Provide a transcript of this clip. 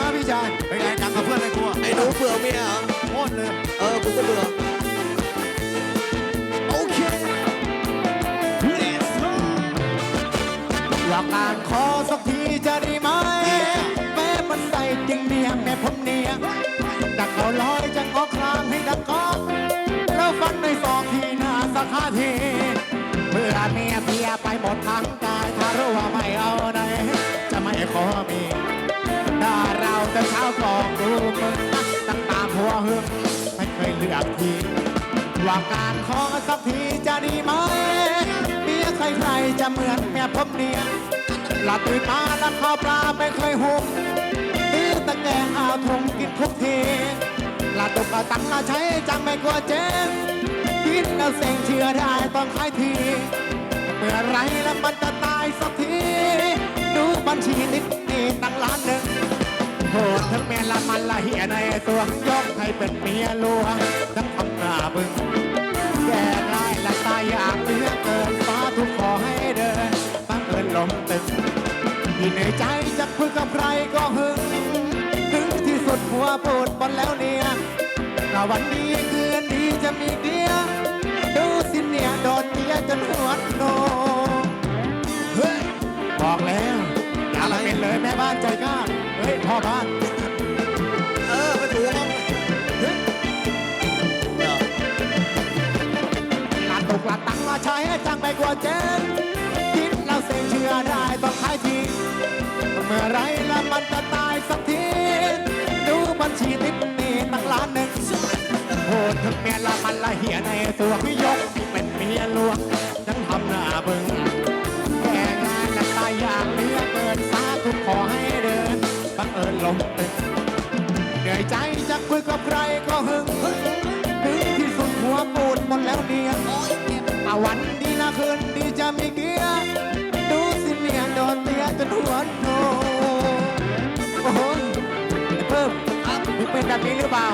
ฮะพี่ชายเป็นไงดังกับเพื่อนในครัวไอ้หนูเบื่อเมียเหรอโคตรเลย เออกูก็เบื่อโอเคหลอยากการขอสักทีจะได้ไหมแม่มันใส่จริงเนี่ยงแม่ผมเนี่ยดักเอาล้อ เราจะเช้ากองดูมึงนตั้งตามหัวหึงไม่เคยเลือกทีว่าการขอสักทีจะดีไหมเมียใครๆจะเหมือนเมียผมเนี่ยหลับตื่นมาแล้วข้าวปลาไม่เคยหุงตื้อตะแกงเอาถุงกินทุกทีหลับตุกเอาตังค์มาใช้จังไม่กลัวเจ๊งกินแล้วเซ็งเชื่อได้ต้องขายทีเมื่อไรแล้วมันจะตายสักที หดทั้งแม่ละมันละเหียในตัวยกให้เป็นเมียหลวงทั้งทำหน้าบึงแก่ง่ายและตายอยากเลือเกินฟ้าทุกขอให้เดินบังเอิญลมตึงที่เหนื่อยใจจะคุยกับใครก็หึงถึงที่สุดหัวปูดบนแล้วเนี่ยถ้าวันดีคืนดีจะมีเดียดูสิเนี่ยโดนเมียจนหัวโนเฮ้ยบอกแล้วอย่าละเป็นเลยแม่บ้านใจกล้า อบ้านเออไปถูเขาเฮ้ยหลานตกหลานตังมาใช้ให้จังไปกว่าเจ๊งคิดแล้วเสียเชื่อได้ต้องขายทีเมื่อไรแล้วมันจะตายสักที ดูบัญชีติดหนี่ตั้งล้านหนึ่งโหดถึงเมียละมันละเหียในตัวพี่ย เหนื่อยใจจะคุยกับใครก็หึงถึงที่สุดหัวปูดหมดแล้วเนี่ยอาวันดีนะคืนดีจะมีเกียดูสิเมียโดนเตียจนหัวโนโอ้โหเพิ่มมึงเป็นแบบนี้หรือเปล่า